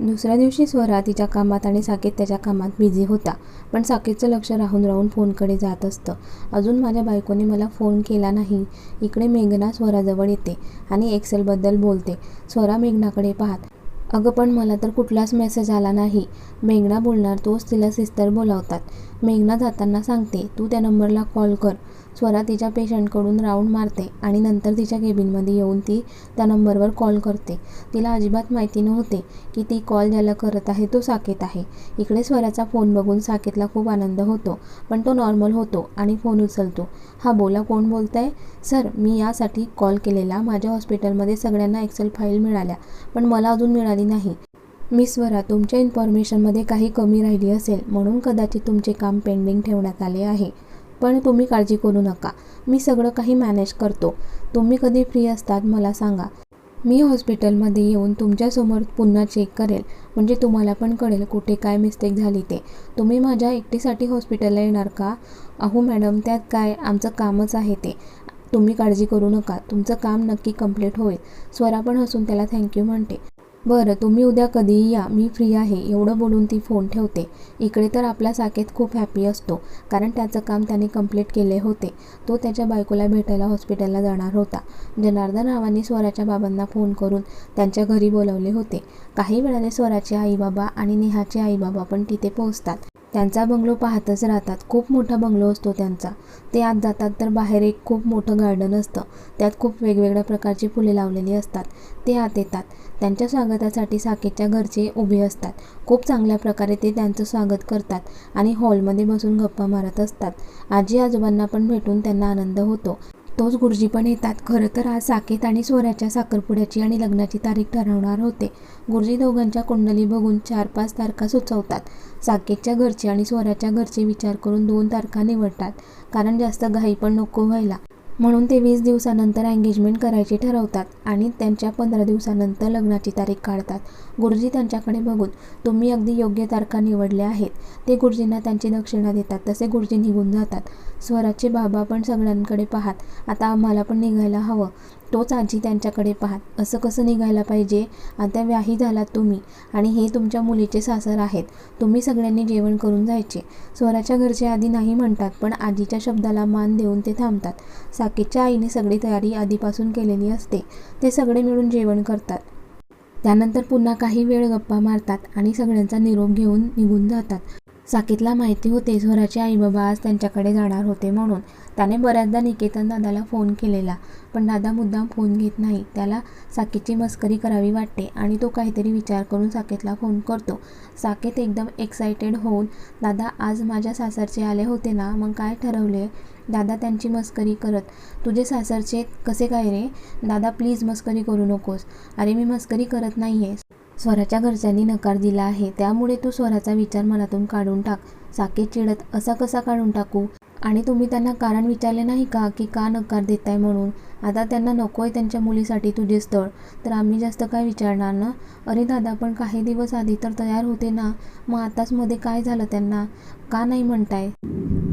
दुसऱ्या दिवशी स्वरा तिच्या कामात आणि साकेत त्याच्या कामात बिझी होता. पण साकेतचं लक्ष राहून राहून फोनकडे जात असतं. अजून माझ्या बायकोने मला फोन केला नाही. इकडे मेघना स्वराजवळ येते आणि एक्सेलबद्दल बोलते. स्वरा मेघनाकडे पाहत अगं पण मला तर कुठलाच मेसेज आला नाही. मेघना बोलणार तोच तिला सिस्टर बोलावतात. मेघना जाताना सांगते तू त्या नंबरला कॉल कर. स्वरा तिच्या पेशंटकडून राऊंड मारते आणि नंतर तिच्या केबिनमध्ये येऊन ती त्या नंबरवर कॉल करते. तिला अजिबात माहिती नव्हते की ती कॉल ज्याला करत आहे तो साकेत आहे. इकडे स्वराचा फोन बघून साकेतला खूप आनंद होतो पण तो नॉर्मल होतो आणि फोन उचलतो. हा बोला कोण बोलत आहे सर मी यासाठी कॉल केलेला. माझ्या हॉस्पिटलमध्ये सगळ्यांना एक्सेल फाईल मिळाल्या पण मला अजून मिळाली नाही. मी स्वरा तुमच्या इन्फॉर्मेशनमध्ये काही कमी राहिली असेल म्हणून कदाचित तुमचे काम पेंडिंग ठेवण्यात आले आहे. पण तुम्ही काळजी करू नका. मी सगळं काही मॅनेज करतो. तुम्ही कधी फ्री असतात मला सांगा. मी हॉस्पिटलमध्ये येऊन तुमच्यासमोर पुन्हा चेक करेल. म्हणजे तुम्हाला पण कळेल कुठे काय मिस्टेक झाली ते. तुम्ही माझ्या एकटीसाठी हॉस्पिटलला येणार का? अहो मॅडम त्यात काय? आमचं कामच आहे ते. तुम्ही काळजी करू नका. तुमचं काम नक्की कंप्लीट होईल. स्वरा पण हसून त्याला थँक्यू म्हणते. बरं तुम्ही उद्या कधीही या. मी फ्री आहे. एवढं बोलून ती फोन ठेवते. इकडे तर आपला साकेत खूप हॅपी असतो कारण त्याचं काम त्याने कंप्लीट केले होते. तो त्याच्या बायकोला भेटायला हॉस्पिटलला जाणार होता. जनार्दन रावांनी स्वराच्या बाबांना फोन करून त्यांच्या घरी बोलवले होते. काही वेळाने स्वराचे आईबाबा आणि नेहाचे आईबाबा पण तिथे पोहोचतात. त्यांचा बंगलो पाहतच राहतात. खूप मोठा बंगलो असतो त्यांचा. ते आत जातात तर बाहेर एक खूप मोठं गार्डन असतं. त्यात खूप वेगवेगळ्या प्रकारची फुले लावलेली असतात. ते आत येतात. त्यांच्या स्वागतासाठी साकेतच्या घरचे उभे असतात. खूप चांगल्या प्रकारे ते त्यांचं स्वागत करतात आणि हॉलमध्ये बसून गप्पा मारत असतात. आजी आजोबांना पण भेटून त्यांना आनंद होतो. तोच गुरुजी पण येतात. खरं तर आज साकेत आणि सोऱ्याच्या साखरपुड्याची आणि लग्नाची तारीख ठरवणार होते. गुरुजी दोघांच्या कुंडली बघून चार पाच तारखा सुचवतात. साकेतच्या घरचे आणि सोऱ्याच्या घरचे विचार करून दोन तारखा निवडतात. कारण जास्त घाई पण नको व्हायला. म्हणून ते वीस दिवसानंतर एंगेजमेंट करायची ठरवतात आणि त्यांच्या पंधरा दिवसानंतर लग्नाची तारीख काढतात. गुरुजी त्यांच्याकडे बघून तुम्ही अगदी योग्य तारखा निवडल्या आहेत. ते गुरुजींना त्यांची दक्षिणा देतात. तसे गुरुजी निघून जातात. स्वराचे बाबा पण सगळ्यांकडे पाहात आता आम्हाला पण निघायला हवं. तोच आजी त्यांच्याकडे पाहात असं कसं निघायला पाहिजे? आता व्याही झालात तुम्ही. आणि हे तुमच्या मुलीचे सासर आहेत. तुम्ही सगळ्यांनी जेवण करून जायचे. स्वराच्या घरचे आधी नाही म्हणतात पण आजीच्या शब्दाला मान देऊन ते थांबतात. साकेतच्या आईने सगळी तयारी आधीपासून केलेली असते. ते सगळे मिळून जेवण करतात. त्यानंतर पुन्हा काही वेळ गप्पा मारतात आणि सगळ्यांचा निरोप घेऊन निघून जातात. साकेतला माहिती होते आई बाबा आज त्यांच्याकडे जाणार होते म्हणून. त्याने बऱ्याचदा निकेतन दादाला फोन केलेला पण दादा मुद्दाम फोन घेत नाही. त्याला साकेतची मस्करी करावी वाटते आणि तो काहीतरी विचार करून साकेतला फोन करतो. साकेत एकदम एक्सायटेड होऊन दादा आज माझ्या सासरचे आले होते ना मग काय ठरवले? दादा त्यांची मस्करी करत तुझे सासरचे कसे काय रे? दादा प्लीज मस्करी करू नकोस. अरे मी मस्करी करत नाही आहे स्वराच्या घरच्यांनी नकार दिला आहे. त्यामुळे तू स्वराचा विचार मनातून काढून टाक. साकेत चिडत असा कसा काढून टाकू? आणि तुम्ही त्यांना कारण विचारले नाही का की का नकार देताय म्हणून? आता त्यांना नको आहे त्यांच्या मुलीसाठी तुझे स्थळ. तर आम्ही जास्त काय विचारणार ना? अरे दादा पण काही दिवस आधी तर तयार होते ना. मग आताच मध्ये काय झालं त्यांना? का नाही म्हणताय?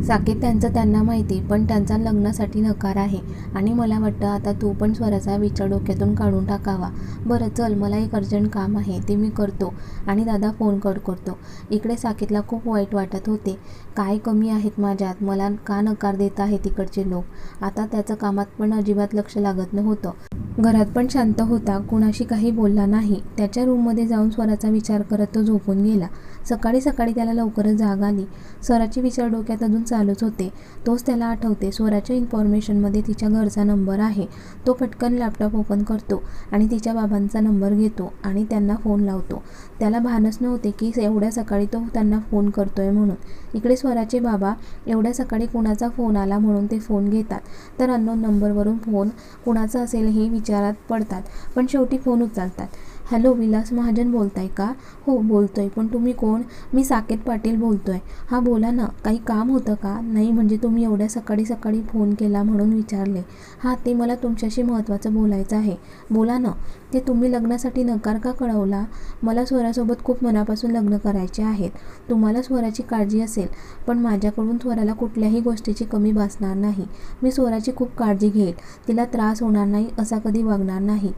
साकेत त्यांचं त्यांना माहिती पण त्यांचा लग्नासाठी नकार आहे. आणि मला वाटतं आता तू पण स्वराचा विचार डोक्यातून काढून टाकावा. बरं चल मला एक अर्जंट काम आहे ते मी करतो. आणि दादा फोन कट करतो. इकडे साकेतला खूप वाईट वाटत होते. काय कमी आहेत माझ्यात? मला का नकार देत आहे तिकडचे लोक? आता त्याचं कामात पण अजिबात लक्ष लागत नव्हतं. घरात पण शांत होता. कुणाशी काही बोलला नाही. त्याच्या रूममध्ये जाऊन स्वराचा विचार करत तो झोपून गेला. सकाळी सकाळी त्याला लवकरच जाग आली. स्वराचे विचार डोक्यात अजून चालूच होते. तोच त्याला आठवते. स्वराच्या इन्फॉर्मेशनमध्ये तिच्या घरचा नंबर आहे. तो पटकन लॅपटॉप ओपन करतो आणि तिच्या बाबांचा नंबर घेतो आणि त्यांना फोन लावतो. त्याला भानच नव्हते की एवढ्या सकाळी तो त्यांना फोन करतोय म्हणून. इकडे स्वराचे बाबा एवढ्या सकाळी कुणाचा फोन आला म्हणून ते फोन घेतात. तर अननोन नंबरवरून फोन कुणाचा असेल हे विचारात पडतात. पण शेवटी फोन उचलतात. हॅलो विलास महाजन बोलताय का? हो बोलतोय. पण तुम्ही कोण? मी साकेत पाटील बोलतोय. हा बोला ना. काही काम होतं का? नाही म्हणजे तुम्ही एवढ्या सकाळी सकाळी फोन केला म्हणून विचारले. हां ते मला तुमच्याशी महत्त्वाचं बोलायचं आहे. बोला ना. ते तुम्ही लग्नासाठी नकार का कळवला? मला स्वरासोबत खूप मनापासून लग्न करायचे आहेत. तुम्हाला स्वराची काळजी असेल पण माझ्याकडून स्वराला कुठल्याही गोष्टीची कमी भासणार नाही. मी स्वराची खूप काळजी घेईल. तिला त्रास होणार नाही असा कधी वागणार नाही.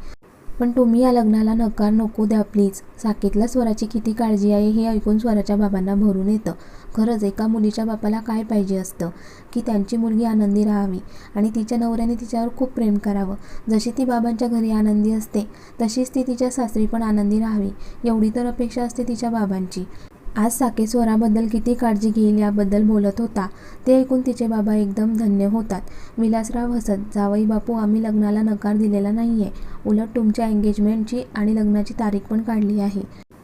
पण तुम्ही या लग्नाला नकार नको द्या प्लीज साकेतला स्वराची किती काळजी आहे हे ऐकून स्वराच्या बाबांना भरून येतं. खरंच एका मुलीच्या बापाला काय पाहिजे असतं? की त्यांची मुलगी आनंदी राहावी आणि तिच्या नवऱ्याने तिच्यावर खूप प्रेम करावं. जशी ती बाबांच्या घरी आनंदी असते तशीच ती तिच्या सासरी पण आनंदी राहावी. एवढी तर अपेक्षा असते तिच्या बाबांची. आज साके स्वराबद्दल किती काळजी घेईल याबद्दल बोलत होता. ते ऐकून तिचे बाबा एकदम धन्य होतात. विलासराव हसत जावई बापू आम्ही लग्नाला नकार दिलेला नाही आहे उलट तुमच्या एंगेजमेंटची आणि लग्नाची तारीख पण काढली आहे.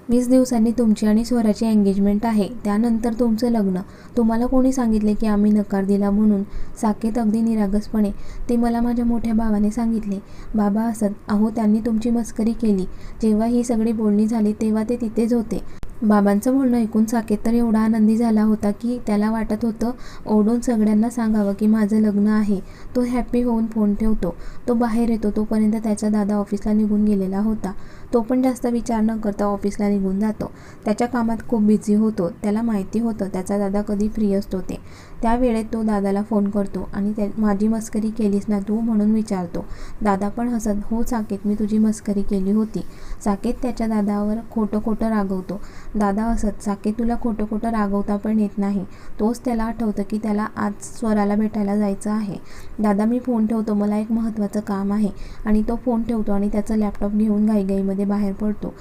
वीस दिवसांनी तुमची आणि स्वराची एंगेजमेंट आहे. त्यानंतर तुमचं लग्न. तुम्हाला कोणी सांगितले की आम्ही नकार दिला म्हणून? साकेत अगदी निरागसपणे ते मला माझ्या मोठ्या भावाने सांगितले. बाबा असत अहो त्यांनी तुमची मस्करी केली. जेव्हा ही सगळी बोलणी झाली तेव्हा ते तिथेच होते. बाबांचं बोलणं ऐकून साकेत तर एवढा आनंदी झाला होता की त्याला वाटत होतं ओढून सगळ्यांना सांगावं की माझं लग्न आहे. तो हॅप्पी होऊन फोन ठेवतो. तो बाहेर येतो. तोपर्यंत त्याचा दादा ऑफिसला निघून गेलेला होता. तो पण जास्त विचार न करता ऑफिसला निघून जातो. त्याच्या कामात खूप बिझी होतो. त्याला माहिती होतं. त्याचा दादा कधी फ्री असतो ते. त्यावेळेत तो दादाला फोन करतो आणि त्या माझी मस्करी केलीस ना तू म्हणून विचारतो. दादा पण हसत हो साकेत मी तुझी मस्करी केली होती. साकेत त्याच्या दादावर खोटं खोटं रागवतो. दादा असत साके तुला खोटं खोटं रागवता पण येत नाही. तोच त्याला आठवतं की त्याला आज स्वराला भेटायला जायचं आहे. दादा मी फोन ठेवतो. मला एक महत्त्वाचं काम आहे. आणि तो फोन ठेवतो आणि त्याचा लॅपटॉप घेऊन घाईघाईमध्ये बाहेर पडतो.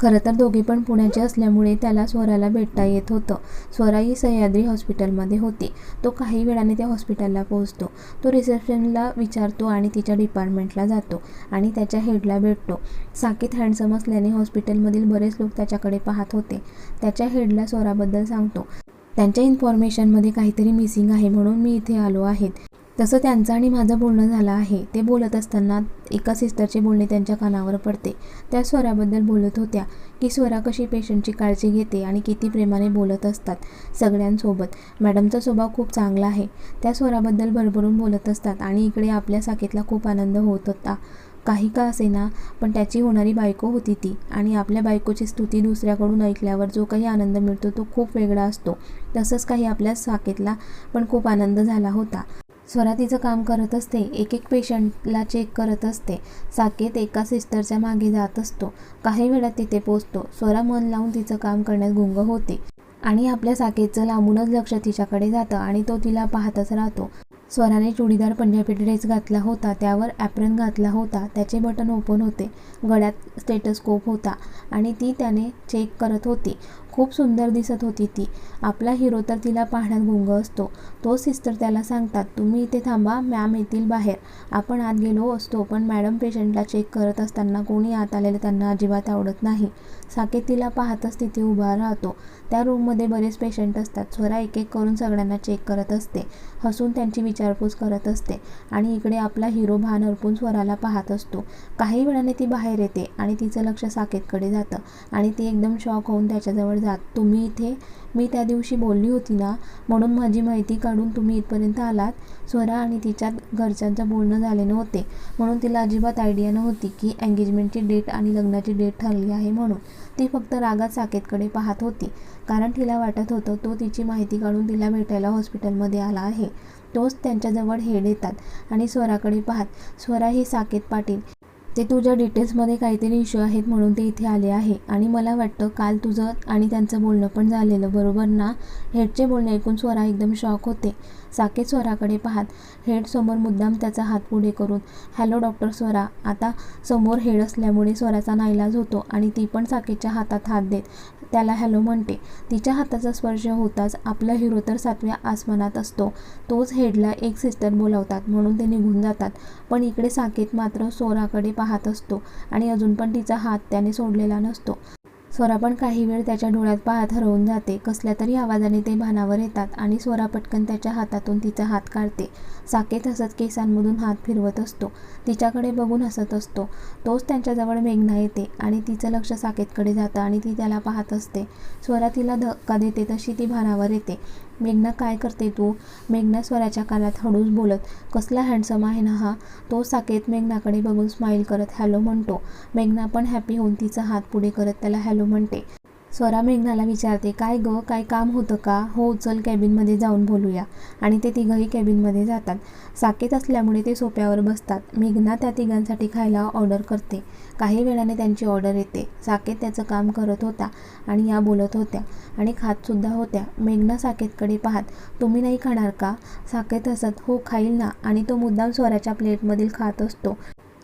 खरं तर दोघे पण पुण्याचे असल्यामुळे त्याला स्वराला भेटता येत होतं. स्वरा ही सह्याद्री हॉस्पिटलमध्ये होती. तो काही वेळाने त्या हॉस्पिटलला पोहोचतो. तो रिसेप्शनला विचारतो आणि तिच्या डिपार्टमेंटला जातो आणि त्याच्या हेडला भेटतो. साकेत हँडसम असल्याने हॉस्पिटलमधील बरेच लोक त्याच्याकडे पाहत होते. त्याच्या हेडला स्वराबद्दल सांगतो. त्यांच्या इन्फॉर्मेशनमध्ये काहीतरी मिसिंग आहे म्हणून मी इथे आलो आहेत तसं त्यांचं आणि माझं बोलणं झालं आहे. ते बोलत असताना एका सिस्टरचे बोलणे त्यांच्या कानावर पडते. त्या स्वराबद्दल बोलत होत्या की स्वरा कशी पेशंटची काळजी घेते आणि किती प्रेमाने बोलत असतात सगळ्यांसोबत. मॅडमचा स्वभाव खूप चांगला आहे. त्या स्वराबद्दल भरभरून बोलत असतात आणि इकडे आपल्या साखेतला खूप आनंद होत होता. काही का असेना पण त्याची होणारी बायको होती ती आणि आपल्या बायकोची स्तुती दुसऱ्याकडून ऐकल्यावर जो काही आनंद मिळतो तो खूप वेगळा असतो. तसंच काही आपल्या साकेतला पण खूप आनंद झाला होता. स्वरा तिचं काम करत असते एक एक पेशंटला चेक करत असते. साकेत एका सिस्टरच्या मागे जात असतो. काही वेळात तिथे पोचतो स्वरा मन लावून तिचं काम करण्यात गुंग होते आणि आपल्या साकेतचं लांबूनच लक्ष तिच्याकडे जातं आणि तो तिला पाहतच राहतो. स्वराने चुडीदार पंजाबी ड्रेस घातला होता. त्यावर ॲप्रन घातला होता. त्याचे बटन ओपन होते. गळ्यात स्टेटस्कोप होता आणि ती त्याने चेक करत होती. खूप सुंदर दिसत होती ती. आपला हिरो तर तिला पाहण्यात गुंग असतो. तो सिस्टर त्याला सांगतात तुम्ही इथे थांबा मॅम येतील बाहेर. आपण आत गेलो असतो पण मॅडम पेशंटला चेक करत असताना कोणी आत आलेलं त्यांना अजिबात आवडत नाही. साकेत तिला पाहतच तिथे उभा राहतो. त्या रूममध्ये बरेच पेशंट असतात. स्वरा एक एक करून सगळ्यांना चेक करत असते. हसून त्यांची विचारपूस करत असते. आणि इकडे आपला हिरो भान अर्पून स्वराला पाहत असतो. काही वेळाने ती बाहेर येते आणि तिचं लक्ष साकेतकडे जातं. आणि ती एकदम शॉक होऊन त्याच्याजवळ जात. तुम्ही इथे मी त्या दिवशी बोलली होती ना म्हणून माझी माहिती काढून तुम्ही इथपर्यंत आलात. स्वरा आणि तिच्या घरच्यांचं बोलणं झाले नव्हते. म्हणून तिला अजिबात आयडिया नव्हती की एंगेजमेंटची डेट आणि लग्नाची डेट ठरली आहे म्हणून. ती फक्त रागात साकेतकडे पाहत होती. कारण तिला वाटत होतं तो तिची माहिती काढून तिला भेटायला हॉस्पिटलमध्ये आला आहे. तोच त्यांच्याजवळ हेड येतात आणि स्वराकडे पाहत स्वरा ही साकेत पाटील ते तुझ्या डिटेल्समध्ये काहीतरी इश्यू आहेत म्हणून ते इथे आले आहे. आणि मला वाटतं काल तुझं आणि त्यांचं बोलणं पण झालेलं बरोबर ना? हेडचे बोलणे ऐकून स्वरा एकदम शॉक होते. साकेत स्वराकडे पाहत हेड समोर मुद्दाम त्याचा हात पुढे करून हॅलो डॉक्टर स्वरा. आता समोर हेड असल्यामुळे स्वराचा नाईलाज होतो आणि ती पण साकेतच्या हातात हात देत. त्याला हॅलो म्हणते. तिच्या हाताचा स्पर्श होताच आपला हिरो तर सातव्या आसमानात असतो. तोच हेडला एक सिस्टर बोलावतात म्हणून ते निघून जातात. पण इकडे साकेत मात्र स्वराकडे पाहत असतो आणि अजून पण तिचा हात त्याने सोडलेला नसतो. स्वरा पण काही वेळ त्याच्या डोळ्यात पाहत हरवून जाते. कसल्या तरी आवाजाने ते भानावर येतात आणि स्वरा पटकन त्याच्या हातातून तिचा हात काढते. साकेत हसत केसांमधून हात फिरवत असतो. तिच्याकडे बघून हसत असतो. तोच त्यांच्याजवळ मेघना येते आणि तिचं लक्ष साकेतकडे जातं आणि ती त्याला पाहत असते. स्वरा तिला धक्का देते तशी ती भानावर येते. मेघना काय करते तू? मेघना स्वराच्या कानात हळूच बोलत कसला हँडसम आहे ना हा? तो साकेत मेघनाकडे बघून स्माईल करत हॅलो म्हणतो. मेघना पण हॅपी होऊन तिचा हात पुढे करत त्याला हॅलो म्हणते. स्वरा मेघनाला विचारते काय ग? काय काम होतं का? हो चल कॅबिनमध्ये जाऊन बोलूया. आणि ते तिघंही कॅबिनमध्ये जातात. साकेत असल्यामुळे ते सोप्यावर बसतात. मेघना त्या तिघांसाठी खायला ऑर्डर करते. काही वेळाने त्यांची ऑर्डर येते. साकेत त्याचं काम करत होता आणि या बोलत होत्या आणि खातसुद्धा होत्या. मेघना साकेतकडे पाहत तुम्ही नाही खाणार का? साकेत हसत हो खाईल ना. आणि तो मुद्दाम स्वराच्या प्लेटमधील खात असतो.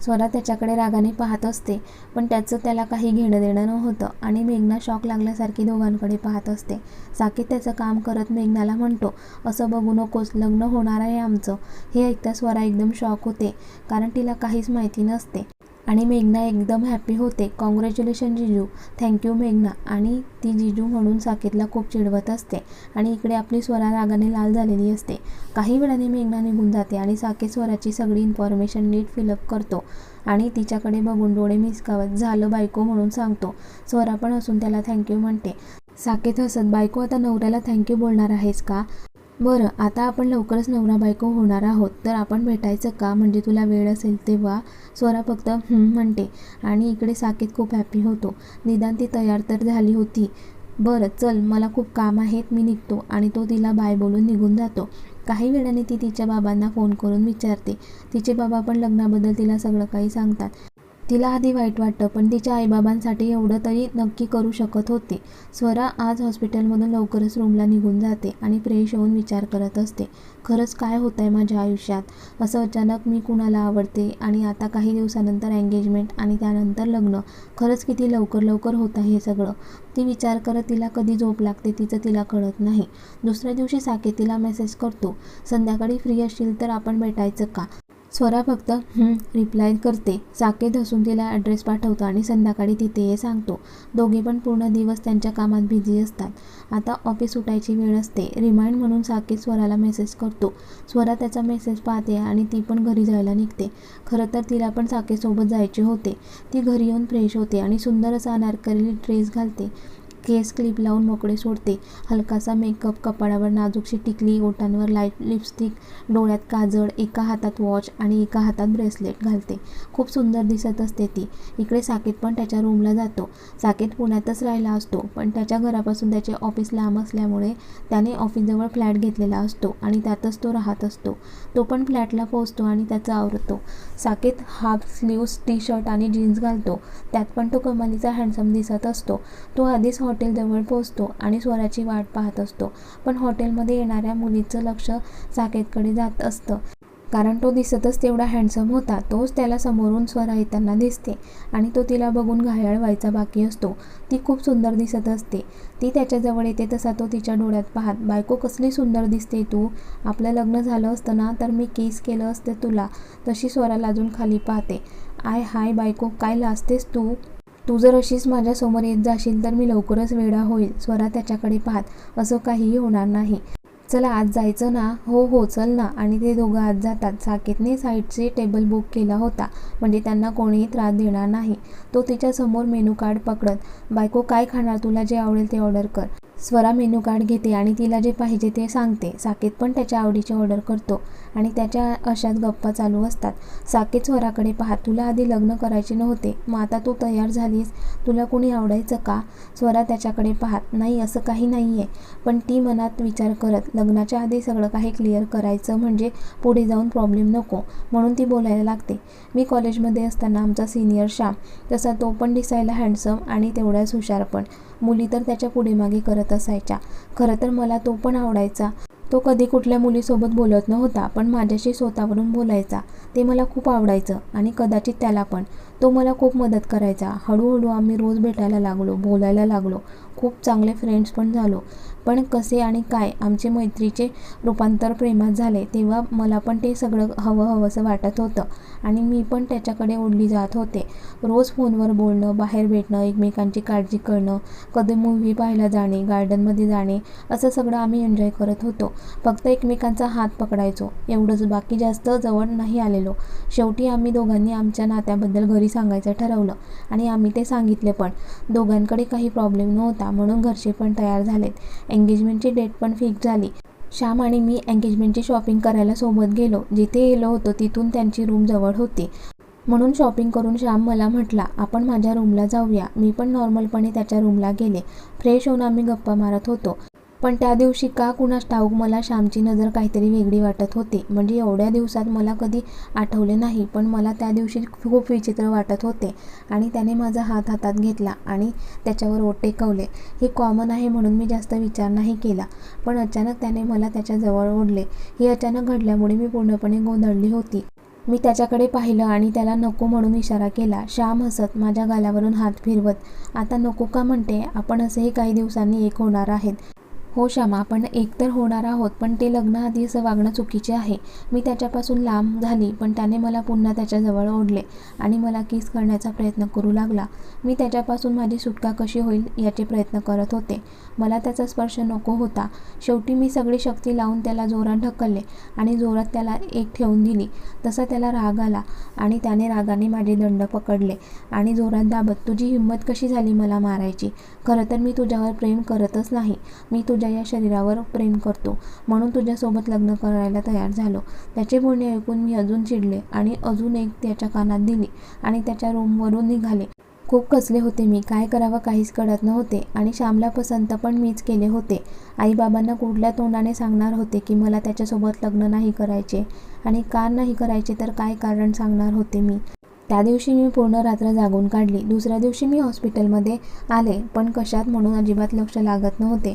स्वरा त्याच्याकडे रागाने पाहत असते पण त्याचं त्याला काही घेणं देणं नव्हतं आणि मेघना शॉक लागल्यासारखी दोघांकडे पाहत असते. साकेत त्याचं काम करत मेघनाला म्हणतो असं बघू नकोस लग्न होणार आहे आमचं. हे ऐकता स्वरा एकदम शॉक होते कारण तिला काहीच माहिती नसते. आणि मेघना एकदम हॅपी होते. कॉंग्रॅच्युलेशन जिजू. थँक्यू मेघना. आणि ती जिजू म्हणून साकेतला खूप चिडवत असते आणि इकडे आपली स्वरा रागाने लाल झालेली असते. काही वेळाने मेघना निघून जाते आणि साकेत स्वराची सगळी इन्फॉर्मेशन नीट फिलअप करतो आणि तिच्याकडे बघून डोळे मिसकावत झालं बायको म्हणून सांगतो. स्वरा पण असून त्याला थँक्यू म्हणते. साकेत हसत बायको आता नवऱ्याला थँक्यू बोलणार आहेस का? बरं आता आपण लवकरच नवरा बायको होणार आहोत तर आपण भेटायचं का? म्हणजे तुला वेळ असेल तेव्हा. स्वरा फक्त म्हणते. आणि इकडे साकेत खूप हॅपी होतो. निदान ती तयार तर झाली होती. बरं चल मला खूप काम आहेत मी निघतो. आणि तो तिला बाय बोलून निघून जातो. काही वेळाने ती तिच्या बाबांना फोन करून विचारते. तिचे बाबा पण लग्नाबद्दल तिला सगळं काही सांगतात. तिला आधी वाईट वाटतं पण तिच्या आईबाबांसाठी एवढं तरी नक्की करू शकत होते. स्वरा आज हॉस्पिटलमधून लवकरच रूमला निघून जाते आणि फ्रेश होऊन विचार करत असते खरंच काय होतं आहे माझ्या आयुष्यात? असं अचानक मी कुणाला आवडते? आणि आता काही दिवसानंतर एंगेजमेंट आणि त्यानंतर लग्न? खरंच किती लवकर लवकर होत आहे हे सगळं? ती विचार करत तिला कधी झोप लागते तिचं तिला कळत नाही. दुसऱ्या दिवशी साकेतीला तिला मेसेज करतो संध्याकाळी फ्री असशील तर आपण भेटायचं का? स्वरा फक्त हं रिप्लाय करते. साकेत हसून तिला ॲड्रेस पाठवतो आणि संध्याकाळी तिथे ये सांगतो. दोघे पण पूर्ण दिवस त्यांच्या कामात बिझी असतात. आता ऑफिस सुटायची वेळ असते. रिमाइंड म्हणून साकेत स्वराला मेसेज करतो. स्वरा त्याचा मेसेज पाहते आणि ती पण घरी जायला निघते. खरं तर तिला पण साकेतसोबत जायचे होते. ती घरी येऊन फ्रेश होते आणि सुंदर असा अनारकली ड्रेस घालते. केस क्लिप लावून मोकळे सोडते. हलकासा मेकअप कपाळावर नाजूकशी टिकली ओठांवर लाइट लिपस्टिक डोळ्यात काजळ एका हातात वॉच आणि एका हातात ब्रेसलेट घालते. खूप सुंदर दिसत असते ती. इकडे साकेत पण त्याच्या रूमला जातो. साकेत पुण्यातच राहिला असतो पण त्याच्या घरापासून त्याचे ऑफिस लांब असल्यामुळे त्याने ऑफिसजवळ फ्लॅट घेतलेला असतो आणि त्यातच तो राहत असतो. तो पण फ्लॅटला पोहोचतो आणि त्याचा आवरतो. Saket half sleeves T shirt आणि जीन्स घालतो. त्यात पण तो कमालीचा हँडसम दिसत असतो. तो आधीच हॉट हॉटेलजवळ पोहोचतो आणि स्वराची वाट पाहत असतो. पण हॉटेलमध्ये येणाऱ्या मुलीचं लक्ष साकेतकडे जात असतं. कारण तो दिसतच तेवढा हँडसम होता. तोच त्याला समोरून स्वरा येताना दिसते आणि तो तिला बघून घायाळ व्हायचा बाकी असतो. ती खूप सुंदर दिसत असते. ती त्याच्याजवळ येते तसा तो तिच्या डोळ्यात पाहत बायको कसली सुंदर दिसते तू? आपलं लग्न झालं असतं ना तर मी केस केलं असतं तुला. तशी स्वरा लाजून खाली पाहते. आय हाय बायको काय लाजतेस तू? तू जर अशीच माझ्यासमोर येत जाशील तर मी लवकरच वेडा होईल. स्वरा त्याच्याकडे पाहत असं काहीही होणार नाही. चला आज जायचं ना? हो हो चल ना. आणि ते दोघं आज जातात. साकेतने साईडचे टेबल बुक केला होता म्हणजे त्यांना कोणीही त्रास देणार नाही. तो तिच्यासमोर मेनू कार्ड पकडत बायको काय खाणार? तुला जे आवडेल ते ऑर्डर कर. स्वरा मेनू कार्ड घेते आणि तिला जे पाहिजे ते सांगते. साकेत पण त्याच्या आवडीची ऑर्डर करतो आणि त्याच्या अशाच गप्पा चालू असतात. साकेत स्वराकडे पाहत तुला आधी लग्न करायचे नव्हते. मग आता तू तयार झालीस. तुला कोणी आवडायचं का? स्वरा त्याच्याकडे पाहत नाही असं काही नाही आहे पण ती मनात विचार करत लग्नाच्या आधी सगळं काही क्लिअर करायचं म्हणजे पुढे जाऊन प्रॉब्लेम नको. म्हणून ती बोलायला लागते. मी कॉलेजमध्ये असताना आमचा सिनियर श्याम तसा तो पण दिसायला हँडसम आणि तेवढ्याच हुशार पण. मुली तर त्याच्या पुढे मागे करत असायच्या. खरं तर मला तो पण आवडायचा. तो कधी कुठल्या मुलीसोबत बोलत नव्हता पण माझ्याशी स्वतःवरून बोलायचा. ते मला खूप आवडायचं आणि कदाचित त्याला पण. तो मला खूप मदत करायचा. हळूहळू आम्ही रोज भेटायला लागलो बोलायला लागलो. खूप चांगले फ्रेंड्स पण झालो. पण कसे आणि काय आमचे मैत्रीचे रूपांतर प्रेमात झाले तेव्हा मला पण ते सगळं हवं हवंसं वाटत होतं आणि मी पण त्याच्याकडे ओढली जात होते. रोज फोनवर बोलणं बाहेर भेटणं एकमेकांची काळजी करणं कधी मूव्ही पाहायला जाणे गार्डनमध्ये जाणे असं सगळं आम्ही एन्जॉय करत होतो. फक्त एकमेकांचा हात पकडायचो एवढंच. बाकी जास्त जवळ नाही आलेलो. शेवटी आम्ही दोघांनी आमच्या नात्याबद्दल घरी सांगायचं ठरवलं आणि आम्ही ते सांगितले पण. दोघांकडे काही प्रॉब्लेम नव्हता म्हणून घरचे पण तयार झालेत. एंगेजमेंटची डेट पण फिक्स झाली. श्याम आणि मी एंगेजमेंटची शॉपिंग करायला सोबत गेलो. जिथे गेलो होतो तिथून त्यांची रूम जवळ होती. म्हणून शॉपिंग करून श्याम मला म्हटला आपण माझ्या रूमला जाऊया. मी पण नॉर्मलपणे त्याच्या रूमला गेले. फ्रेश होऊन आम्ही गप्पा मारत होतो. पण त्या दिवशी का कुणास ठाऊक मला श्यामची नजर काहीतरी वेगळी वाटत होती. म्हणजे एवढ्या दिवसात मला कधी आठवले नाही पण मला त्या दिवशी खूप विचित्र वाटत होते. आणि त्याने माझा हात हातात घेतला आणि त्याच्यावर ओट टेकवले. हे कॉमन आहे म्हणून मी जास्त विचार नाही केला. पण अचानक त्याने मला त्याच्याजवळ ओढले. हे अचानक घडल्यामुळे मी पूर्णपणे गोंधळली होती. मी त्याच्याकडे पाहिलं आणि त्याला नको म्हणून इशारा केला. श्याम हसत माझ्या गालावरून हात फिरवत आता नको का? म्हणते. आपण असेही काही दिवसांनी एक होणार आहेत. हो श्यामा आपण एक तर होणार आहोत पण ते लग्नाआधी असं वागणं चुकीचे आहे. मी त्याच्यापासून लांब झाली पण त्याने मला पुन्हा त्याच्याजवळ ओढले आणि मला किस करण्याचा प्रयत्न करू लागला. मी त्याच्यापासून माझी सुटका कशी होईल याचे प्रयत्न करत होते. मला त्याचा स्पर्श नको होता. शेवटी मी सगळी शक्ती लावून त्याला जोरात ढकलले आणि जोरात त्याला एक ठेवून दिली. तसा त्याला राग आला आणि त्याने रागाने माझे दंड पकडले आणि जोरात दाबत तुझी हिंमत कशी झाली मला मारायची? खरं तर मी तुझ्यावर प्रेम करतच नाही. मी तुझ्या या शरीरावर प्रेम करतो. म्हणून तुझ्यासोबत लग्न करायला तयार झालो. त्याचे बोलणे ऐकून मी अजून चिडले आणि अजून एक त्याच्या कानात दिली आणि त्याच्या रूमवरून निघाले. खूप कसले होते मी. काय करावं काहीच कळत नव्हते आणि श्यामला पसंत पण मीच केले होते. आईबाबांना कुठल्या तोंडाने सांगणार होते की मला त्याच्यासोबत लग्न नाही करायचे आणि का नाही करायचे तर काय कारण सांगणार होते मी? त्या दिवशी मी पूर्ण रात्र जागून काढली. दुसऱ्या दिवशी मी हॉस्पिटलमध्ये आले पण कशात म्हणून अजिबात लक्ष लागत नव्हते.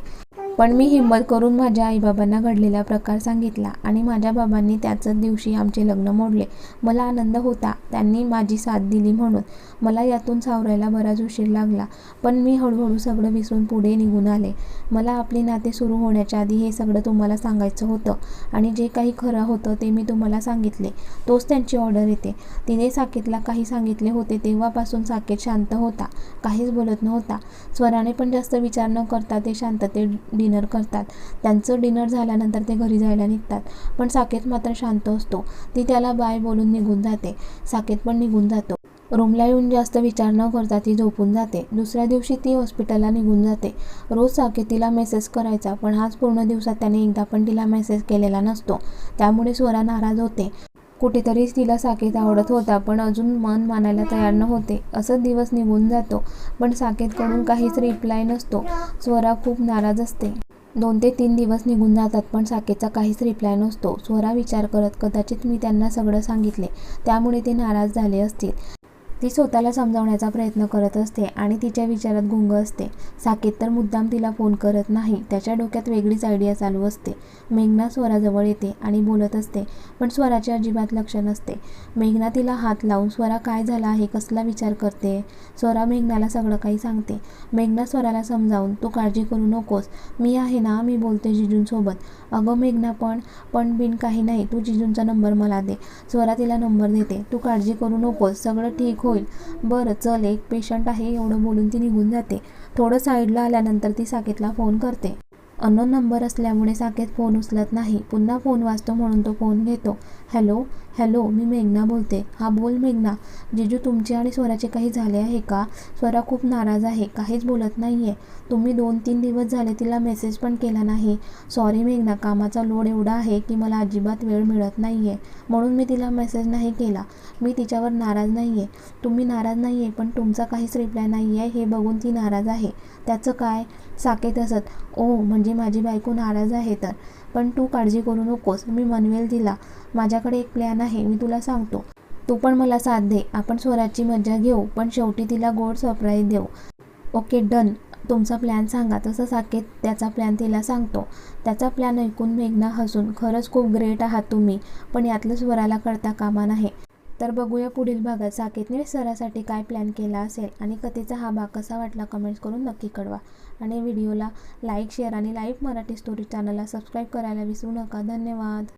पण मी हिंमत करून माझ्या आईबाबांना घडलेला प्रकार सांगितला आणि माझ्या बाबांनी त्याच दिवशी आमचे लग्न मोडले. मला आनंद होता. त्यांनी माझी साथ दिली म्हणून. मला यातून सावरायला बराच उशीर लागला पण मी हळूहळू सगळं विसरून पुढे निघून आले. मला आपले नाते सुरू होण्याच्या आधी हे सगळं तुम्हाला सांगायचं होतं आणि जे काही खरं होतं ते मी तुम्हाला सांगितले. तोच त्यांची ऑर्डर येते. तिने साकेतला काही सांगितले होते तेव्हापासून साकेत शांत होता. काहीच बोलत नव्हता. स्वराने पण जास्त विचार न करता ते शांतते डिनर करतात. त्यांचं डिनर झाल्यानंतर ते घरी जायला निघतात. पण साकेत मात्र शांत असतो. ती त्याला बाय बोलून निघून जाते. साकेत पण निघून जातो. रूमला येऊन जास्त विचार न करता ती झोपून जाते. दुसऱ्या दिवशी ती हॉस्पिटलला निघून जाते. रोज साकेत तिला मेसेज करायचा पण हाच पूर्ण दिवसात त्याने एकदा पण तिला मेसेज केलेला नसतो. त्यामुळे स्वरा नाराज होते. कुठेतरी तिला साकेत आवडत होता पण अजून मन मानायला तयार नव्हते. असं दिवस निघून जातो पण साकेतकडून काहीच रिप्लाय नसतो. स्वरा खूप नाराज असते. दोन ते तीन दिवस निघून जातात पण साकेतचा काहीच रिप्लाय नसतो. स्वरा विचार करत कदाचित मी त्यांना सगळं सांगितले त्यामुळे ते नाराज झाले असतील. ती स्वतःला समजावण्याचा प्रयत्न करत असते आणि तिच्या विचारात गुंग असते. साकेत तर मुद्दाम तिला फोन करत नाही. त्याच्या डोक्यात वेगळीच आयडिया चालू असते. मेघना स्वराजवळ येते आणि बोलत असते पण स्वराचे अजिबात लक्ष नसते. मेघना तिला हात लावून स्वरा काय झाला आहे? कसला विचार करते? स्वरा मेघनाला सगळं काही सांगते. मेघना स्वराला समजावून तू काळजी करू नकोस. मी आहे ना मी बोलते जिजूंसोबत. अगं मेघना पण पण बिन काही नाही. तू जिजूंचा नंबर मला दे. स्वरा तिला नंबर देते. तू काळजी करू नकोस. सगळं ठीक हो, होईल. बरं चल एक पेशंट आहे एवढं बोलून ती निघून जाते. थोडं साईडला आल्यानंतर ती साकेतला फोन करते. अनोन नंबर असल्यामुळे साकेत फोन उचलत नाही. पुन्हा फोन वाजतो म्हणून तो फोन घेतो. हॅलो हॅलो मी मेघना बोलते. हा बोल मेघना. जिजू तुमचे आणि स्वराचे काही झाले आहे का? स्वरा खूप नाराज आहे. काहीच बोलत नाही आहे तुम्ही दोन तीन दिवस झाले तिला मेसेज पण केला नाही. सॉरी मेघना कामाचा लोड एवढा आहे की मला अजिबात वेळ मिळत नाही आहे म्हणून मी तिला मेसेज नाही केला. मी तिच्यावर नाराज नाही आहे तुम्ही नाराज नाही आहे पण तुमचा काहीच रिप्लाय नाही आहे हे बघून ती नाराज आहे. त्याचं काय साकेत असत? ओ म्हणजे माझी बायको नाराज आहे तर. पण तू काळजी करू नकोस. मी मनवेल तिला. माझ्याकडे एक प्लॅन आहे. मी तुला सांगतो. तू पण मला साथ दे. आपण स्वराची मज्जा घेऊ पण शेवटी तिला गोड सरप्राईज देऊ. Okay done. तुमचा प्लॅन सांगा. तसं साकेत त्याचा प्लॅन तिला सांगतो. त्याचा प्लॅन ऐकून मेघना हसून खरंच खूप ग्रेट आहात तुम्ही पण यातलं स्वराला कळता कामा नाही तर बघूया पुढील भागात साकेतने सरासाठी काय प्लॅन केला असेल आणि कथेचा हा भाग कसा वाटला कमेंट्स करून नक्की कळवा. आणि व्हिडिओला लाईक शेअर आणि लाईव्ह मराठी स्टोरी चॅनलला सबस्क्राईब करायला विसरू नका. धन्यवाद.